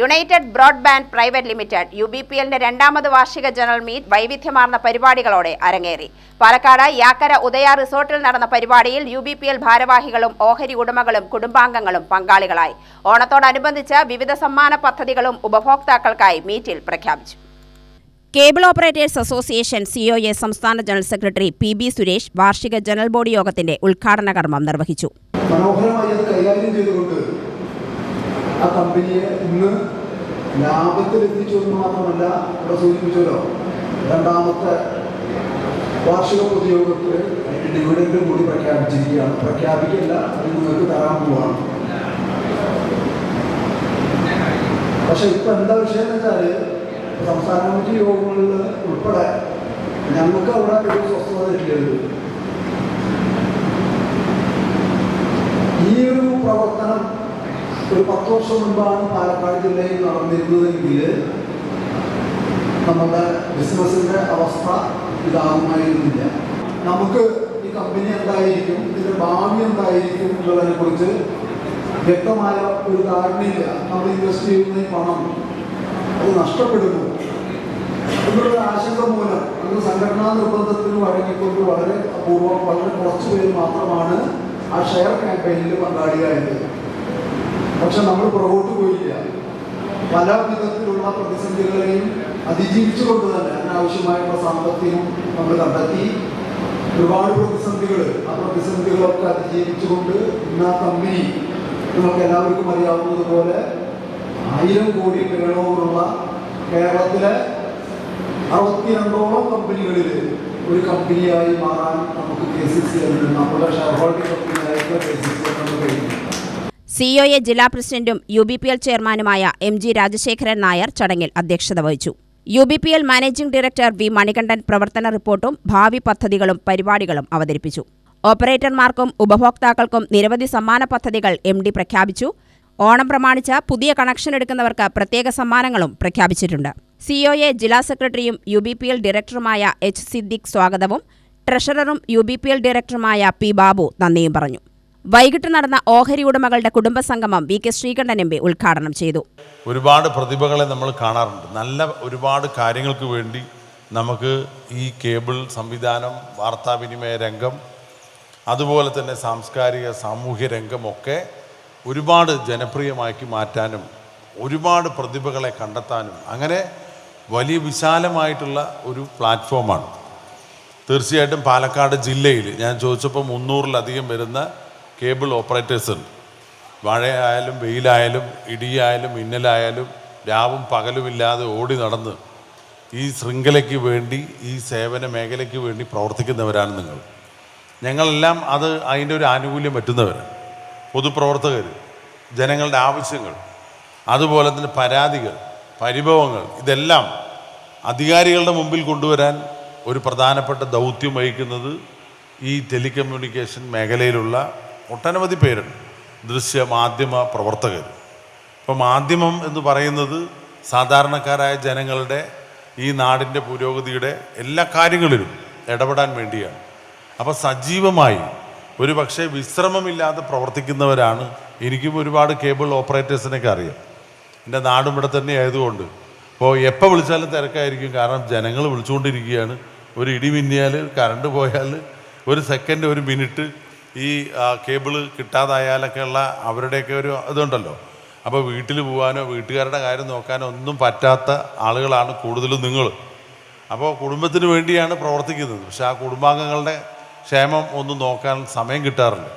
United Broadband Private Limited U B P എല്ലിന്റെ രണ്ടാമത് വാർഷിക ജനറൽ മീറ്റ് വൈവിധ്യമാർന്ന പരിപാടികളോടെ അരങ്ങേറി. പാലക്കാട് യാക്കര ഉദയ റിസോർട്ടിൽ നടന്ന പരിപാടിയിൽ യു ബി പി എൽ ഭാരവാഹികളും ഓഹരി ഉടമകളും കുടുംബാംഗങ്ങളും പങ്കാളികളായി. ഓണത്തോടനുബന്ധിച്ച് വിവിധ സമ്മാന പദ്ധതികളും ഉപഭോക്താക്കൾക്കായി മീറ്റിൽ പ്രഖ്യാപിച്ചു. കേബിൾ ഓപ്പറേറ്റേഴ്സ് അസോസിയേഷൻ സിഒഎ സംസ്ഥാന general secretary P B Suresh വാർഷിക ജനറൽ ബോഡി യോഗത്തിന്റെ ഉദ്ഘാടന കർമ്മം നിർവഹിച്ചു. മനോഹരമായി അത് കൈകാര്യം ചെയ്തുകൊണ്ട് ആ കമ്പനിയെ ഇന്ന് ലാഭത്തിൽ എത്തിച്ചു എന്ന് മാത്രമല്ല ഇവിടെ സൂചിപ്പിച്ചല്ലോ. രണ്ടാമത്തെ വാർഷിക പൊതുയോഗത്തിൽ ഡിവിഡൻഡ് കൂടി പ്രഖ്യാപിച്ചിരിക്കുകയാണ്. പ്രഖ്യാപിക്കില്ല അത് നിങ്ങൾക്ക് തരാൻ പോവാണ്. പക്ഷെ ഇപ്പൊ എന്താ വിഷയം എന്ന് വെച്ചാൽ സംസ്ഥാന കമ്മിറ്റി യോഗങ്ങളിൽ ഉൾപ്പെടെ ഞങ്ങൾക്ക് അവിടെ ഒരു സ്വസ്ഥത ഇല്ലല്ലോ. ഈ ഒരു പ്രവർത്തനം ഒരു പത്ത് വർഷം മുൻപാണ് പാലക്കാട് ജില്ലയിൽ നടന്നിരുന്നതെങ്കിൽ നമ്മുടെ ബിസിനസിന്റെ അവസ്ഥ ഇതാകുമായിരുന്നില്ല. നമുക്ക് ഈ കമ്പനി എന്തായിരിക്കും ഇതിന്റെ ഭാവി എന്തായിരിക്കും എന്നുള്ളതിനെ കുറിച്ച് വ്യക്തമായ ഒരു ധാരണയില്ല. നമ്മൾ ഇൻവെസ്റ്റ് ചെയ്യുന്ന പണം അത് നഷ്ടപ്പെടുന്നു. എന്നുള്ള ആശങ്ക മൂലം അന്ന് സംഘടനാ നിർബന്ധത്തിന് വഴങ്ങിക്കൊണ്ട് വളരെ അപൂർവം വളരെ കുറച്ച് പേര് മാത്രമാണ് ആ ഷെയർ ക്യാമ്പയിനിൽ പങ്കാളിയായത്. പക്ഷെ നമ്മൾ പുറകോട്ട് പോയില്ല. പല വിധത്തിലുള്ള പ്രതിസന്ധികളെയും അതിജീവിച്ചുകൊണ്ട് തന്നെ അതിനാവശ്യമായിട്ടുള്ള സാമ്പത്തികം നമ്മൾ കണ്ടെത്തി. ഒരുപാട് പ്രതിസന്ധികൾ ആ പ്രതിസന്ധികളൊക്കെ അതിജീവിച്ചുകൊണ്ട് ഇന്ന് ആ കമ്പനി നമുക്ക് എല്ലാവർക്കും അറിയാവുന്നതുപോലെ ആയിരം കോടി ടേണോവറുള്ള കേരളത്തിലെ അറുപത്തിരണ്ടോളം കമ്പനികളിൽ ഒരു കമ്പനിയായി മാറാൻ നമുക്ക് കെ സി സി നമ്മുടെ ഷെയർ ഹോൾഡിംഗ് കമ്പനിയായിട്ടുള്ള കെ സി സി കഴിഞ്ഞു സിഒഎ ജില്ലാ പ്രസിഡന്റും യു ബി പി എൽ ചെയർമാനുമായ എം ജി രാജശേഖരൻ നായർ ചടങ്ങിൽ അധ്യക്ഷത വഹിച്ചു. U B P L managing director V Manikandan പ്രവർത്തന റിപ്പോർട്ടും ഭാവി പദ്ധതികളും പരിപാടികളും അവതരിപ്പിച്ചു. ഓപ്പറേറ്റർമാർക്കും ഉപഭോക്താക്കൾക്കും നിരവധി സമ്മാന പദ്ധതികൾ എം ഡി പ്രഖ്യാപിച്ചു. ഓണം പ്രമാണിച്ച പുതിയ കണക്ഷൻ എടുക്കുന്നവർക്ക് പ്രത്യേക സമ്മാനങ്ങളും പ്രഖ്യാപിച്ചിട്ടുണ്ട്. സിഒഎ ജില്ലാ സെക്രട്ടറിയും യു ബി പി എൽ ഡയറക്ടറുമായ എച്ച് സിദ്ദിഖ് സ്വാഗതവും ട്രഷററും യു ബി പി എൽ ഡയറക്ടറുമായ പി ബാബു നന്ദിയും പറഞ്ഞു. വൈകിട്ട് നടന്ന ഓഹരി ഉടമകളുടെ കുടുംബസംഗമം V K Sreekantan M P ഉദ്ഘാടനം ചെയ്തു. ഒരുപാട് പ്രതിഭകളെ നമ്മൾ കാണാറുണ്ട്. നല്ല ഒരുപാട് കാര്യങ്ങൾക്ക് വേണ്ടി നമുക്ക് ഈ കേബിൾ സംവിധാനം വാർത്താവിനിമയ രംഗം അതുപോലെ തന്നെ സാംസ്കാരിക സാമൂഹ്യ രംഗമൊക്കെ ഒരുപാട് ജനപ്രിയമാക്കി മാറ്റാനും ഒരുപാട് പ്രതിഭകളെ കണ്ടെത്താനും അങ്ങനെ വലിയ വിശാലമായിട്ടുള്ള ഒരു പ്ലാറ്റ്ഫോമാണ്. തീർച്ചയായിട്ടും പാലക്കാട് ജില്ലയിൽ ഞാൻ ചോദിച്ചപ്പോൾ മുന്നൂറിലധികം വരുന്ന കേബിൾ ഓപ്പറേറ്റേഴ്സ് ഉണ്ട്. മഴയായാലും വെയിലായാലും ഇടിയായാലും മിന്നലായാലും രാവും പകലുമില്ലാതെ ഓടി നടന്ന് ഈ ശൃംഖലയ്ക്ക് വേണ്ടി ഈ സേവന മേഖലയ്ക്ക് വേണ്ടി പ്രവർത്തിക്കുന്നവരാണ് നിങ്ങൾ. ഞങ്ങളെല്ലാം അത് അതിന്റെ ഒരു ആനുകൂല്യം പറ്റുന്നവരാണ്. പൊതുപ്രവർത്തകർ ജനങ്ങളുടെ ആവശ്യങ്ങൾ അതുപോലെ തന്നെ പരാതികൾ പരിഭവങ്ങൾ ഇതെല്ലാം അധികാരികളുടെ മുമ്പിൽ കൊണ്ടുവരാൻ ഒരു പ്രധാനപ്പെട്ട ദൗത്യം വഹിക്കുന്നത് ഈ ടെലികമ്മ്യൂണിക്കേഷൻ മേഖലയിലുള്ള ഒട്ടനവധി പേരുണ്ട് ദൃശ്യ മാധ്യമ പ്രവർത്തകർ. ഇപ്പോൾ മാധ്യമം എന്ന് പറയുന്നത് സാധാരണക്കാരായ ജനങ്ങളുടെ ഈ നാടിന്റെ പുരോഗതിയുടെ എല്ലാ കാര്യങ്ങളിലും ഇടപെടാൻ വേണ്ടിയാണ്. അപ്പോൾ സജീവമായി ഒരു പക്ഷേ വിശ്രമമില്ലാതെ പ്രവർത്തിക്കുന്നവരാണ് എനിക്കും ഒരുപാട് കേബിൾ ഓപ്പറേറ്റേഴ്സിനൊക്കെ അറിയാം. എന്റെ നാടും ഇവിടെ തന്നെ ആയതുകൊണ്ട്. അപ്പോൾ എപ്പോൾ വിളിച്ചാലും തിരക്കായിരിക്കും. കാരണം ജനങ്ങൾ വിളിച്ചുകൊണ്ടിരിക്കുകയാണ്. ഒരു ഇടി മിന്നിയാൽ കറണ്ട് പോയാൽ ഒരു സെക്കൻഡ് ഒരു മിനിറ്റ് ഈ കേബിൾ കിട്ടാതായാലൊക്കെയുള്ള അവരുടെയൊക്കെ ഒരു ഇതുണ്ടല്ലോ. അപ്പോൾ വീട്ടിൽ പോകാനോ വീട്ടുകാരുടെ കാര്യം നോക്കാനോ ഒന്നും പറ്റാത്ത ആളുകളാണ് കൂടുതലും നിങ്ങൾ അപ്പോൾ കുടുംബത്തിന് വേണ്ടിയാണ് പ്രവർത്തിക്കുന്നത്. പക്ഷേ ആ കുടുംബാംഗങ്ങളുടെ ക്ഷേമം ഒന്നും നോക്കാൻ സമയം കിട്ടാറില്ല.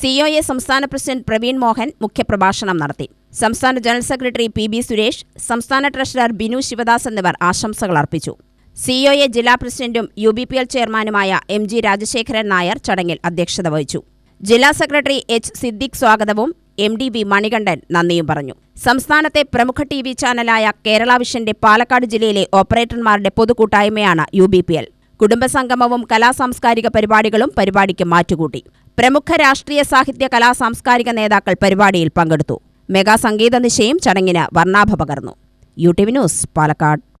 സി ഒ എ സംസ്ഥാന പ്രസിഡന്റ് പ്രവീൺ മോഹൻ മുഖ്യപ്രഭാഷണം നടത്തി. സംസ്ഥാന general secretary P B Suresh സംസ്ഥാന ട്രഷറർ ബിനു ശിവദാസ് എന്നിവർ ആശംസകൾ അർപ്പിച്ചു. സിഒഎ ജില്ലാ പ്രസിഡന്റും യു ബി പി എൽ ചെയർമാനുമായ എം ജി രാജശേഖരൻ നായർ ചടങ്ങിൽ അധ്യക്ഷത വഹിച്ചു. ജില്ലാ സെക്രട്ടറി എച്ച് സിദ്ദിഖ് സ്വാഗതവും എം ഡി വി മണികണ്ഠൻ നന്ദിയും പറഞ്ഞു. സംസ്ഥാനത്തെ പ്രമുഖ ടി വി ചാനലായ കേരള വിഷന്റെ പാലക്കാട് ജില്ലയിലെ ഓപ്പറേറ്റർമാരുടെ പൊതുകൂട്ടായ്മയാണ് യു ബി പി എൽ. കുടുംബസംഗമവും കലാസാംസ്കാരിക പരിപാടികളും പരിപാടിക്ക് മാറ്റുകൂട്ടി. പ്രമുഖ രാഷ്ട്രീയ സാഹിത്യ കലാ സാംസ്കാരിക നേതാക്കൾ പരിപാടിയിൽ പങ്കെടുത്തു. മെഗാ സംഗീത നിശയും ചടങ്ങിന് വർണാഭ പകർന്നു. U T V news Palakkad.